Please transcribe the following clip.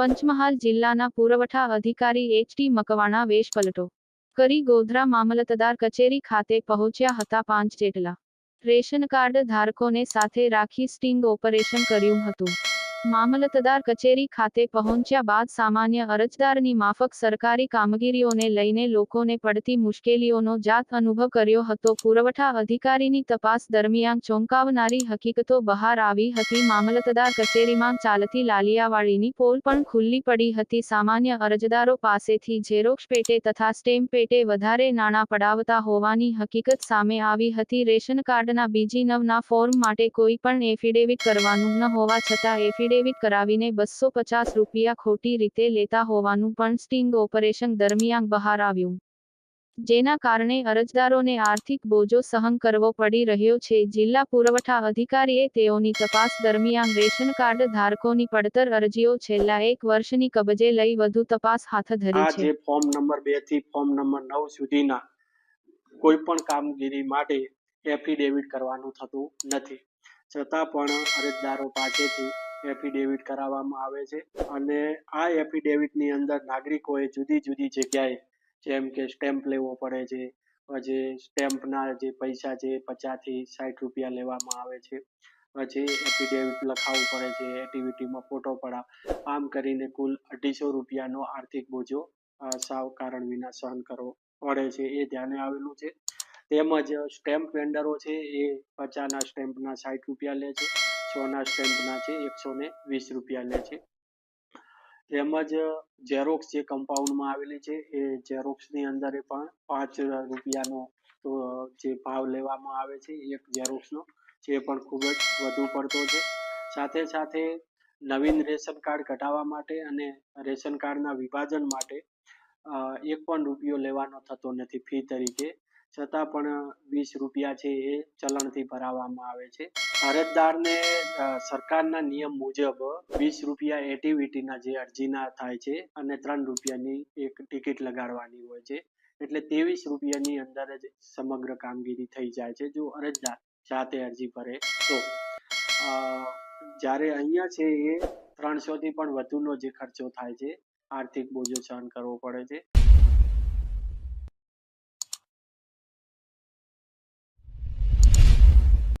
પંચમહાલ જિલ્લાના પુરવઠા અધિકારી એચ ટી મકવાણા વેશ પલટો કરી ગોધરા મામલતદાર કચેરી ખાતે પહોંચ્યા હતા પાંચ જેટલા. રેશન કાર્ડ ધારકોને સાથે રાખી સ્ટિંગ ઓપરેશન કર્યું હતું. મામલતદાર કચેરી ખાતે પહોંચ્યા બાદ સામાન્ય અરજદારની માફક સરકારી કામગીરીઓને લઈને લોકોને પડતી મુશ્કેલીઓનો જાત અનુભવ કર્યો હતો. પુરવઠા અધિકારીની તપાસ દરમિયાન ચોંકાવનારી હકીકતો બહાર આવી હતી. મામલતદાર કચેરીમાં ચાલતી લાલિયાવાડીની પોલ પણ ખુલ્લી પડી હતી. સામાન્ય અરજદારો પાસેથી ઝેરોક્ષ પેટે તથા સ્ટેમ્પ પેટે વધારે નાણાં પડાવતા હોવાની હકીકત સામે આવી હતી. રેશન કાર્ડના બીજી નવના ફોર્મ માટે કોઈ પણ એફિડેવિટ કરવાનું ન હોવા છતાં એફિડેવિટ કરાવીને બસો પચાસ રૂપિયા ખોટી રીતે લેતા હોવાનું પણ સ્ટિંગ ઓપરેશન દરમિયાન બહાર આવ્યું. જેના કારણે અરજદારોને આર્થિક બોજો સહન કરવો પડી રહ્યો છે. જિલ્લા પુરવઠા અધિકારીએ તેઓની તપાસ દરમિયાન રેશન કાર્ડ ધારકોની પડતર અરજીઓ છેલ્લા એક વર્ષની કબજે લઈ વધુ તપાસ હાથ ધરી છે. ફોર્મ નંબર બેથી ફોર્મ નંબર નવ સુધીના કોઈ પણ કામગીરી માટે એફિડેવિટ કરવાનું થતું નથી. છતાં પણ અરજદારો પાસેથી એફિડેવિટ કરાવવામાં આવે છે. અને આ એફિડેવિટની અંદર નાગરિકોએ જુદી જુદી જગ્યાએ જેમ કે સ્ટેમ્પ લેવો પડે છે, પછી સ્ટેમ્પના જે પૈસા છે પચાસથી સાઠ રૂપિયા લેવામાં આવે છે. પછી એફિડેવિટ લખાવવું પડે છે એક્ટિવિટીમાં ફોટો પડાવ. આમ કરીને કુલ અઢીસો રૂપિયાનો આર્થિક બોજો સાવ કારણ વિના સહન કરવો પડે છે. એ ધ્યાને આવેલું છે. તેમજ સ્ટેમ્પ વેન્ડરો છે, એ પચાસના સ્ટેમ્પના સાઠ રૂપિયા લે છે, સોના સ્ટેમ્પના છે, એકસો ને વીસ રૂપિયા લે છે. તેમજ ઝેરોક્સ જે કમ્પાઉન્ડમાં આવેલી છે, એ ઝેરોક્સની અંદર પણ પાંચ રૂપિયાનો જે ભાવ લેવામાં આવે છે, એક ઝેરોક્સનો જે પણ ખૂબ જ વધુ પડતો છે. સાથે સાથે નવીન રેશન કાર્ડ કઢાવવા માટે અને રેશન કાર્ડના વિભાજન માટે એક પણ રૂપિયો લેવાનો થતો નથી, ફી તરીકે. છતાં પણ વીસ રૂપિયા છે એ ચલણથી ભરાવવામાં આવે છે. અરજદારને સરકારના નિયમ મુજબ વીસ રૂપિયા એટીવીટીના જે અરજીના થાય છે અને ત્રણ રૂપિયાની એક ટિકિટ લગાડવાની હોય છે. એટલે ત્રેવીસ રૂપિયાની અંદર જ સમગ્ર કામગીરી થઈ જાય છે જો અરજદાર જાતે અરજી ભરે તો. જ્યારે અહીંયા છે એ ત્રણસોથી પણ વધુનો જે ખર્ચો થાય છે, આર્થિક બોજો સહન કરવો પડે છે.